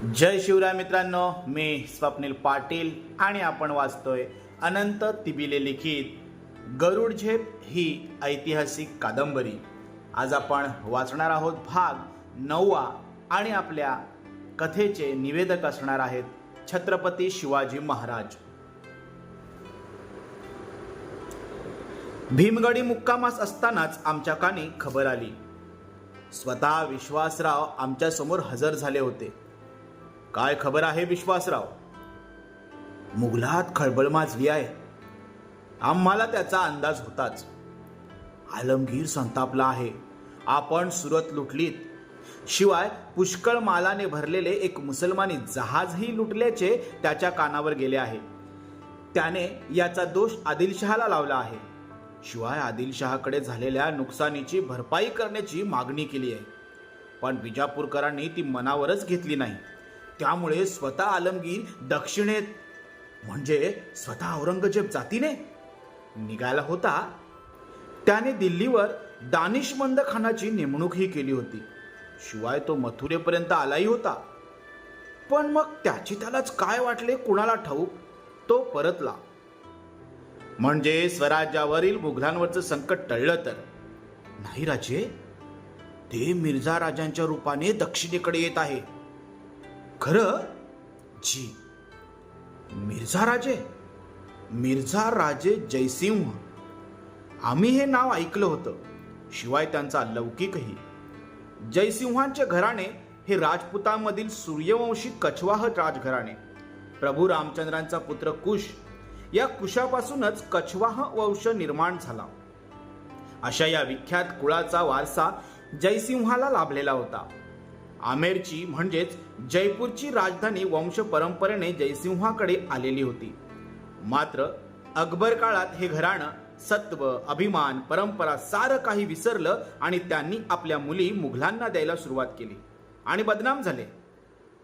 जय शिवराय मित्रांनो मी स्वप्नील पाटील आणि आपण वाचतोय अनंत तिबिले लिखित गरुड झेप ही ऐतिहासिक कादंबरी. आज आपण वाचणार आहोत भाग नववा आणि आपल्या कथेचे निवेदक असणार आहेत छत्रपती शिवाजी महाराज. भीमगडी मुक्कामास असतानाच आमच्या कानी खबर आली. स्वतः विश्वासराव आमच्यासमोर हजर झाले होते. काय खबर आहे विश्वासराव? मुघलात खळबळ माजली आहे. आम्हाला त्याचा अंदाज होताच. आलमगीर संतापला आहे. आपण सुरत लुटलीत. शिवाय पुष्कळ मालाने भरलेले एक मुसलमानी जहाजही लुटल्याचे त्याच्या कानावर गेले आहे. त्याने याचा दोष आदिलशहाला लावला आहे. शिवाय आदिलशहाकडे झालेल्या नुकसानीची भरपाई करण्याची मागणी केली आहे. पण विजापूरकरांनी ती मनावरच घेतली नाही. त्यामुळे स्वतः आलमगीर दक्षिणेत म्हणजे स्वतः औरंगजेब जातीने निघाला होता. त्याने दिल्लीवर दानिशमंद खानाची नेमणूकही केली होती. शिवाय तो मथुरेपर्यंत आलाही होता. पण मग त्याची त्यालाच काय वाटले कुणाला ठाऊक? तो परतला. म्हणजे स्वराज्यावरील मुघलांवरचं संकट टळलं तर? नाही राजे ते मिर्झा राजांच्या रूपाने दक्षिणेकडे येत आहे. खरं? जी. मिर्झा राजे. मिर्झा राजे जयसिंह. आम्ही हे नाव ऐकलं होतं शिवाय त्यांचा लौकिकही. जयसिंहांचे घराणे हे राजपुतांमधील सूर्यवंशी कछवाह राजघराणे. प्रभू रामचंद्रांचा पुत्र कुश. या कुशापासूनच कछवाह वंश निर्माण झाला. अशा या विख्यात कुळाचा वारसा जयसिंहाला लाभलेला होता. आमेरची म्हणजेच जयपूरची राजधानी वंश परंपरेने जयसिंहाकडे आलेली होती. मात्र अकबर काळात हे घराणं सत्व अभिमान परंपरा सारं काही विसरलं आणि त्यांनी आपल्या मुली मुघलांना द्यायला सुरुवात केली आणि बदनाम झाले.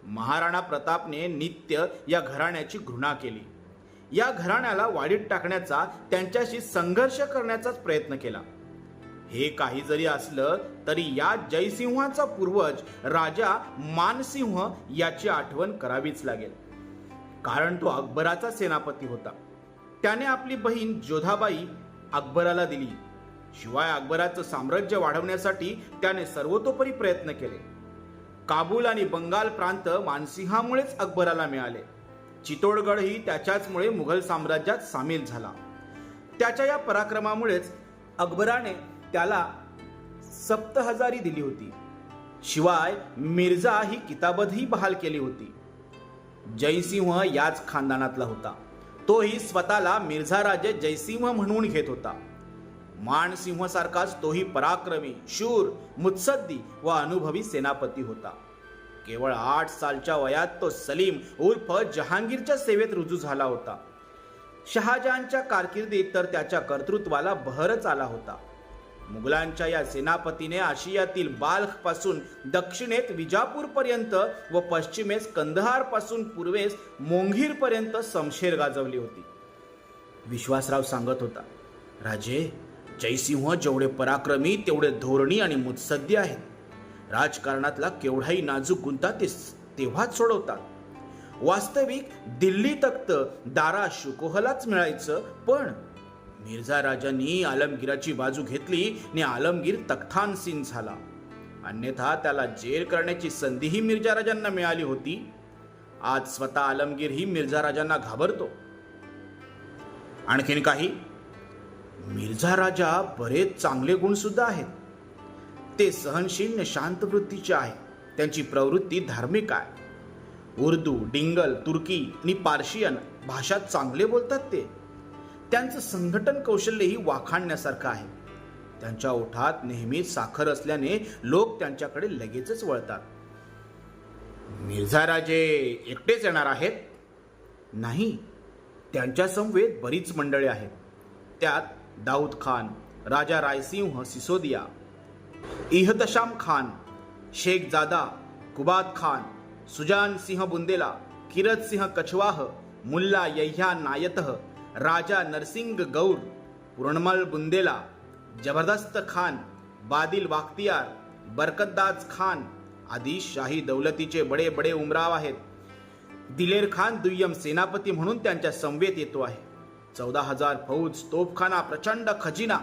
महाराणा प्रतापने नित्य या घराण्याची घृणा केली. या घराण्याला वाढीत टाकण्याचा त्यांच्याशी संघर्ष करण्याचाच प्रयत्न केला. हे काही जरी असलं तरी या जयसिंहाचा पूर्वज राजा मानसिंह याची आठवण करावीच लागेल. कारण तो अकबराचा सेनापती होता. त्याने आपली बहीण जोधाबाई अकबराला दिली. शिवाय अकबराचं साम्राज्य वाढवण्यासाठी त्याने सर्वतोपरी प्रयत्न केले. काबूल आणि बंगाल प्रांत मानसिंहामुळेच अकबराला मिळाले. चितोडगडही त्याच्याचमुळे मुघल साम्राज्यात सामील झाला. त्याच्या या पराक्रमामुळेच अकबराने त्याला सप्त हजारी दिली होती. शिवाय मिर्झा ही किताबतही बहाल केली होती. जयसिंह याच खानदानातला होता. तोही स्वतःला मिर्झा राजे जयसिंह म्हणून घेत होता. मानसिंह सारखाच तोही पराक्रमी शूर मुत्सद्दी व अनुभवी सेनापती होता. केवळ आठ सालच्या वयात तो सलीम उर्फ जहांगीरच्या सेवेत रुजू झाला होता. शहाजहानच्या कारकिर्दीत तर त्याच्या कर्तृत्वाला बहरच आला होता. मुघलांच्या या सेनापतीने आशियातील बाल्खपासून दक्षिणेत विजापूर पर्यंत व पश्चिमेस कंदहारपासून पूर्वेस मोंघीर पर्यंत समशेर गाजवली होती. विश्वासराव सांगत होता राजे जयसिंह जेवढे पराक्रमी तेवढे धोरणी आणि मुत्सद्दी आहेत. राजकारणातला केवढाही नाजूक गुंता ते तेव्हाच सोडवतात. वास्तविक दिल्ली तख्त दारा शुकोहलाच मिळायचं पण मिर्झा राजांनी आलमगीराची बाजू घेतली आणि आलमगीर तख्तानसीन झाला. अन्यथा त्याला जेल करण्याची संधीही मिर्झा राजांना मिळाली होती. आज स्वतः आलमगीर ही मिर्झा राजांना घाबरतो. आणखीन काही? मिर्झा राजा बरेच चांगले गुणसुद्धा आहेत. ते सहनशील शांत वृत्तीचे आहे त्यांची प्रवृत्ती धार्मिक आहे. उर्दू डिंगल तुर्की आणि पार्शियन भाषा चांगले बोलतात ते. त्यांचं संघटन कौशल्यही वाखाणण्यासारखं आहे. त्यांच्या ओठात नेहमीच साखर असल्याने लोक त्यांच्याकडे लगेचच वळतात. मिर्झा राजे एकटेच येणार आहेत? नाही. त्यांच्या समवेत बरीच मंडळी आहेत. त्यात दाऊद खान राजा रायसिंह सिसोदिया इहतशाम खान शेख जादा कुबाद खान सुजान सिंह बुंदेला किरत सिंह कछवाह मुल्ला यह्या नायतह राजा नरसिंग गौर पूर्णमल बुंदेला जबरदस्त खान बादिल वाख्तियार बरकतदाज खान आदी शाही दौलतीचे बडे बडे उमराव आहेत. दिलेर खान दुय्यम सेनापती म्हणून त्यांच्या संवेत येतो आहे. चौदा हजार फौज तोफखाना प्रचंड खजिना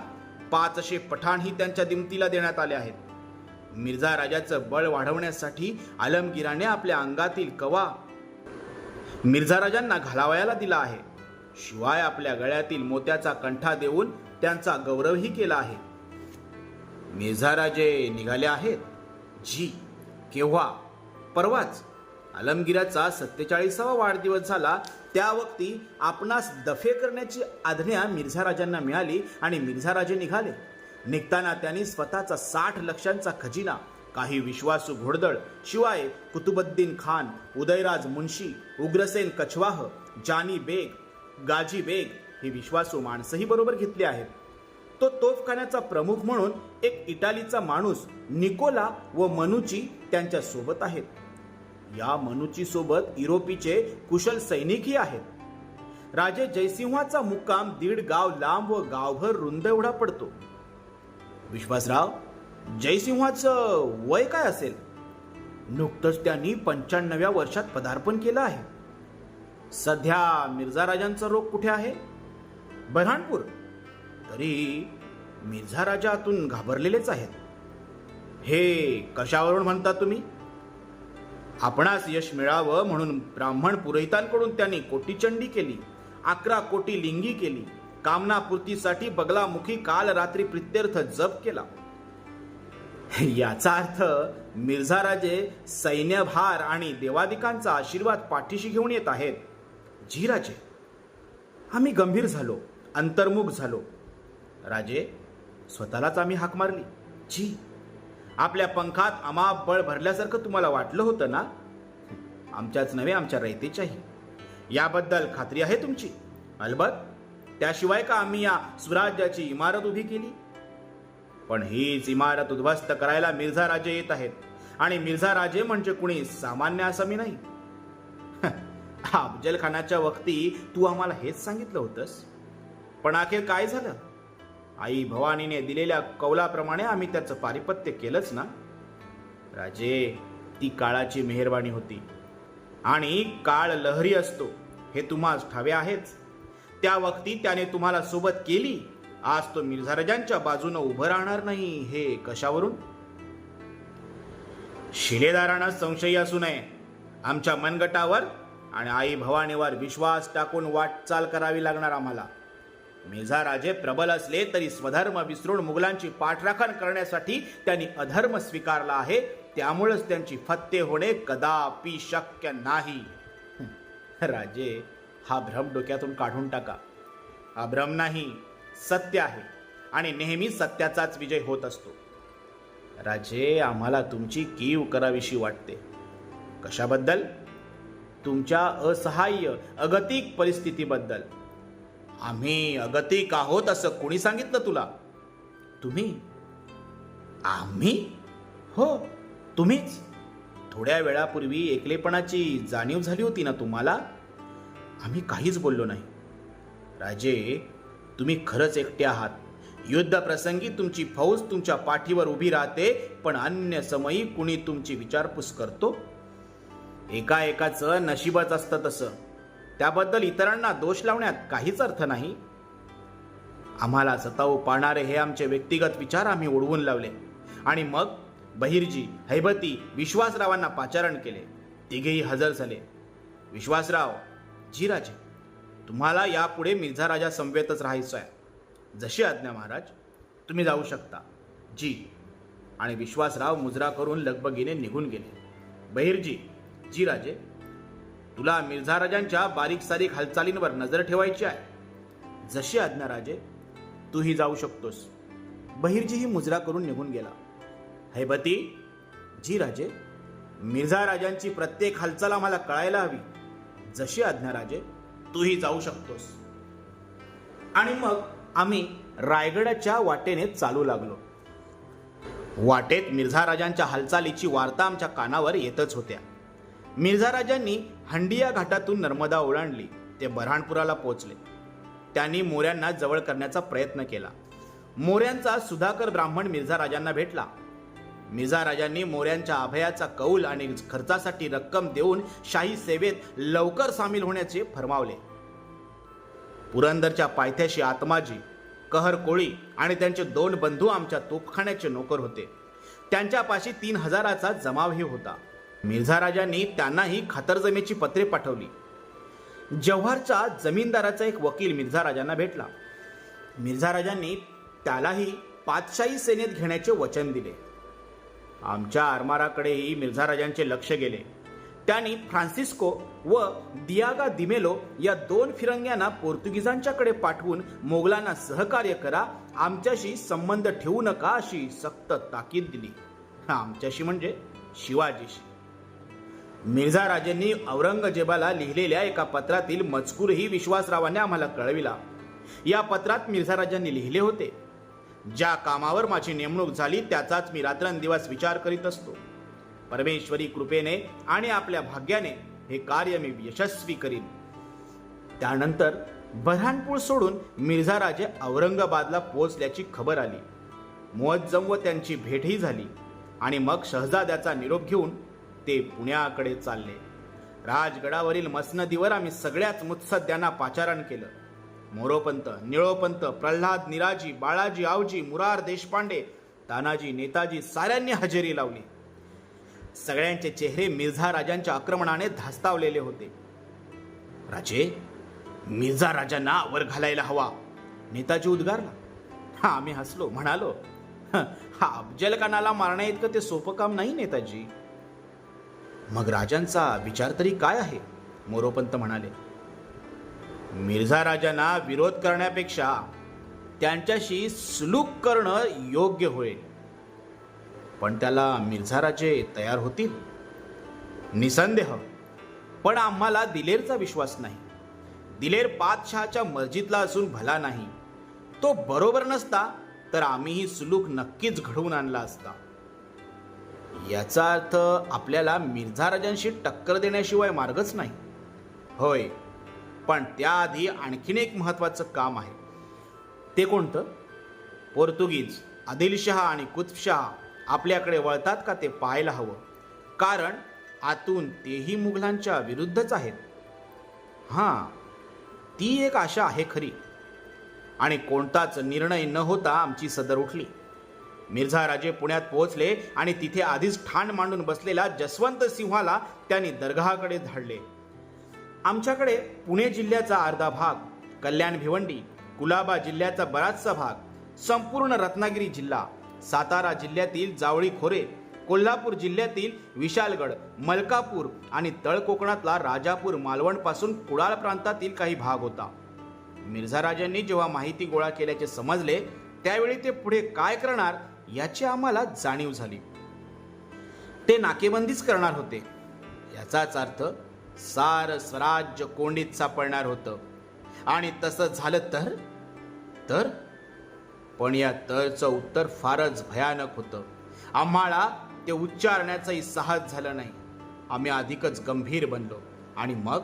पाचशे पठाणही त्यांच्या दिमतीला देण्यात आले आहेत. मिर्झा राजाचं बळ वाढवण्यासाठी आलमगिराने आपल्या अंगातील कवा मिर्झा राजांना घालावयाला दिला आहे. शिवाय आपल्या गळ्यातील मोत्याचा कंठा देऊन त्यांचा गौरवही केला आहे. मिर्झा राजे निघाले आहेत. जी केव्हा? परवाच. आलमगिराचा सत्तेचाळीसावा वाढदिवस झाला. त्या वक्ती आपणास दफे करण्याची आज्ञा मिर्झा राजांना मिळाली आणि मिर्झा राजे निघाले. निघताना त्यांनी स्वतःचा साठ लक्षांचा खजिना काही विश्वासू घोडदळ शिवाय कुतुबुद्दीन खान उदयराज मुन्शी उग्रसेन कछवाह जानी बेग गाजी बेग ही विश्वासू माणसंही बरोबर घेतली आहेत. तो तोफखान्याचा प्रमुख म्हणून एक इटालीचा माणूस निकोला व मनुची त्यांच्यासोबत आहेत. या मनुची सोबत युरोपीचे कुशल सैनिकही आहेत. राजे जयसिंहाचा मुक्काम दीड गाव लांब व गावभर रुंद एवढा पडतो. विश्वासराव जयसिंहाचं वय काय असेल? नुकतंच त्यांनी पंच्याण्णव्या वर्षात पदार्पण केलं आहे. सध्या मिर्झा राजांचा रोग कुठे आहे? बऱ्हाणपूर तरी मिर्झा राजातून घाबरलेलेच आहेत. हे कशावरून म्हणता तुम्ही? आपणास यश मिळावं म्हणून ब्राह्मण पुरोहितांकडून त्यांनी कोटीचंडी केली अकरा कोटी लिंगी केली कामनापूर्तीसाठी बगलामुखी काल रात्री प्रित्यर्थ जप केला. याचा अर्थ मिर्झा राजे सैन्यभार आणि देवादिकांचा आशीर्वाद पाठीशी घेऊन येत आहेत. जी राजे आम्ही गंभीर झालो अंतर्मुख झालो. राजे स्वतःलाच आम्ही हाक मारली. जी आपल्या पंखात अमाप बळ भरल्यासारखं तुम्हाला वाटलं होतं ना? आमच्याच नव्हे आमच्या रयतेच्याही. याबद्दल खात्री आहे तुमची? अलबत त्याशिवाय का आम्ही या स्वराज्याची इमारत उभी केली? पण हीच इमारत उद्ध्वस्त करायला मिर्झा राजे येत आहेत. आणि मिर्झा राजे म्हणजे कुणी सामान्य असं मी नाही अफजल जलखानाच्या वक्ती तू आम्हाला हेच सांगितलं होतंस. पण अखेर काय झालं? आई भवानीने दिलेल्या कौलाप्रमाणे आम्ही त्याचं पारिपत्य केलंच ना? राजे ती काळाची मेहरबानी होती. आणि काळ लहरी असतो हे तुम्हाला ठावे आहेच. त्या वक्ती त्याने तुम्हाला सोबत केली. आज तो मिर्झारजांच्या बाजूनं उभं राहणार नाही हे कशावरून? शिलेदारांना संशयी असू नये. आमच्या मनगटावर आणि आई भवानीवर विश्वास टाकून वाटचाल करावी लागणार आम्हाला. मेझाराजे राजे प्रबल असले तरी स्वधर्म विसरून मुघलांची पाठराखण करण्यासाठी त्यांनी अधर्म स्वीकारला आहे. त्यामुळेच त्यांची फत्ते होणे कदापि शक्य नाही. राजे हा भ्रम डोक्यातून काढून टाका. हा भ्रम नाही सत्य आहे आणि नेहमी सत्याचाच विजय होत असतो. राजे आम्हाला तुमची कीव करावीशी वाटते. कशाबद्दल? तुमच्या असहाय्य अगतिक परिस्थितीबद्दल. आम्ही अगतिक आहोत असं कोणी सांगितलं तुला? तुम्ही? आम्ही? हो तुम्हीच. थोड्या वेळापूर्वी एकलेपणाची जाणीव झाली होती ना तुम्हाला? आम्ही काहीच बोललो नाही. राजे तुम्ही खरंच एकटे आहात. युद्ध प्रसंगी तुमची फौज तुमच्या पाठीवर उभी राहते पण अन्य समयी कुणी तुमची विचारपूस करतो? एका एकाचं नशीबच असतं तसं. त्याबद्दल इतरांना दोष लावण्यात काहीच अर्थ नाही. आम्हाला सतावू पाळणारे हे आमचे व्यक्तिगत विचार आम्ही ओढवून लावले. आणि मग बहिर्जी हैबती विश्वासरावांना पाचारण केले. तिघेही हजर झाले. विश्वासराव जी राजे तुम्हाला यापुढे मिर्झा राजा समवेतच राहायचं आहे. जशी आज्ञा महाराज तुम्ही जाऊ शकता. जी. आणि विश्वासराव मुजरा करून लगबगीने निघून गेले. बहिर्जी जी राजे तुला मिर्झा राजांच्या बारीक सारीक हालचालींवर नजर ठेवायची आहे. जशी आज्ञा राजे तूही जाऊ शकतोस. बहिर्जीही मुजरा करून निघून गेला. हैबती जी राजे मिर्झा राजांची प्रत्येक हालचाल आम्हाला कळायला हवी. जशी आज्ञा राजे तूही जाऊ शकतोस. आणि मग आम्ही रायगडाच्या वाटेने चालू लागलो. वाटेत मिर्झा राजांच्या हालचालीची वार्ता आमच्या कानावर येतच होत्या. मिर्झा राजांनी हंडिया घाटातून नर्मदा ओलांडली. ते बऱ्हाणपुराला पोहोचले. त्यांनी मोऱ्यांना जवळ करण्याचा प्रयत्न केला. मोऱ्यांचा सुधाकर ब्राह्मण मिर्झा राजांना भेटला. मिर्झा राजांनी मोऱ्यांच्या अभयाचा कौल आणि खर्चासाठी रक्कम देऊन शाही सेवेत लवकर सामील होण्याचे फरमावले. पुरंदरच्या पायथ्याशी आत्माजी कहर कोळी आणि त्यांचे दोन बंधू आमच्या तोफखान्याचे नोकर होते. त्यांच्यापाशी तीन हजाराचा जमावही होता. मिर्झा राजांनी त्यांनाही खातरजमेची पत्रे पाठवली. जव्हारचा जमीनदाराचा एक वकील मिर्झा राजांना भेटला. मिर्झा राजांनी त्यालाही पातशाही सेनेत घेण्याचे वचन दिले. आमच्या आरमाराकडेही मिर्झा राजांचे लक्ष गेले. त्यांनी फ्रान्सिस्को व दियागा दिमेलो या दोन फिरंग्यांना पोर्तुगीजांच्याकडे पाठवून मोगलांना सहकार्य करा आमच्याशी संबंध ठेवू नका अशी सक्त ताकीद दिली. आमच्याशी म्हणजे शिवाजीशी. मिर्झा राजेंनी औरंगजेबाला लिहिलेल्या एका पत्रातील मजकूरही विश्वासरावाने आम्हाला कळविला. या पत्रात मिर्झा राजांनी लिहिले होते ज्या कामावर माझी नेमणूक झाली त्याचाच मी रात्रंदिवस विचार करीत असतो. परमेश्वरी कृपेने आणि आपल्या भाग्याने हे कार्य मी यशस्वी करीन. त्यानंतर बऱ्हाणपूर सोडून मिर्झा राजे औरंगाबादला पोहोचल्याची खबर आली. मुअज्जम व त्यांची भेटही झाली आणि मग शहजाद्याचा निरोप घेऊन ते पुण्याकडे चालले. राजगडावरील मसनदीवर आम्ही सगळ्याच मुत्सद्यांना पाचारण केलं. मोरोपंत निळोपंत प्रल्हाद निराजी बाळाजी आवजी मुरार देशपांडे तानाजी नेताजी साऱ्यांनी हजेरी लावली. सगळ्यांचे चेहरे मिर्झा राजांच्या आक्रमणाने धास्तावलेले होते. राजे मिर्झा राजांना वर घालायला हवा. नेताजी उद्गारला हा आम्ही हसलो म्हणालो हा अफजल खानाला मारण्या इतकं ते सोपं काम नाही नेताजी. मग राजांचा विचार तरी काय आहे? मोरोपंत म्हणाले मिर्झा राजांना विरोध करण्यापेक्षा त्यांच्याशी सुलूक करणं योग्य होईल. पण त्याला मिर्झा राजे तयार होतील? निसंदेह. पण आम्हाला दिलेरचा विश्वास नाही. दिलेर पातशहाच्या मर्जीतला असून भला नाही. तो बरोबर नसता तर आम्हीही सुलूक नक्कीच घडवून आणला असता. याचा अर्थ आपल्याला मिर्झा राजांशी टक्कर देण्याशिवाय मार्गच नाही. होय पण त्याआधी आणखीन एक महत्वाचं काम आहे. ते कोणतं? पोर्तुगीज आदिलशहा आणि कुतबशहा आपल्याकडे वळतात का ते पाहायला हवं? कारण आतून तेही मुघलांच्या विरुद्धच आहेत. हां ती एक आशा आहे खरी. आणि कोणताच निर्णय न होता आमची सदर उठली. मिर्झा राजे पुण्यात पोहोचले आणि तिथे आधीच ठाण मांडून बसलेला जसवंत सिंहाला त्यांनी दरगाहाकडे धाडले. आमच्याकडे पुणे जिल्ह्याचा अर्धा भाग कल्याण भिवंडी कुलाबा जिल्ह्याचा बराचसा भाग संपूर्ण रत्नागिरी जिल्हा सातारा जिल्ह्यातील जावळी खोरे कोल्हापूर जिल्ह्यातील विशालगड मलकापूर आणि तळकोकणातला राजापूर मालवणपासून कुडाळ प्रांतातील काही भाग होता. मिर्झा राजांनी जेव्हा माहिती गोळा केल्याचे समजले त्यावेळी ते पुढे काय करणार याची आम्हाला जाणीव झाली. ते नाकेबंदीच करणार होते. याचाच अर्थ सार स्वराज्य कोंडीत सापडणार होतं. आणि तसं झालं तर? तर? पण या तरचं उत्तर फारच भयानक होतं. आम्हाला ते उच्चारण्याचंही साहस झालं नाही. आम्ही अधिकच गंभीर बनलो. आणि मग?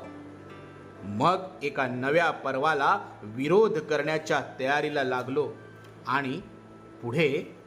मग एका नव्या पर्वाला विरोध करण्याच्या तयारीला लागलो. आणि पुढे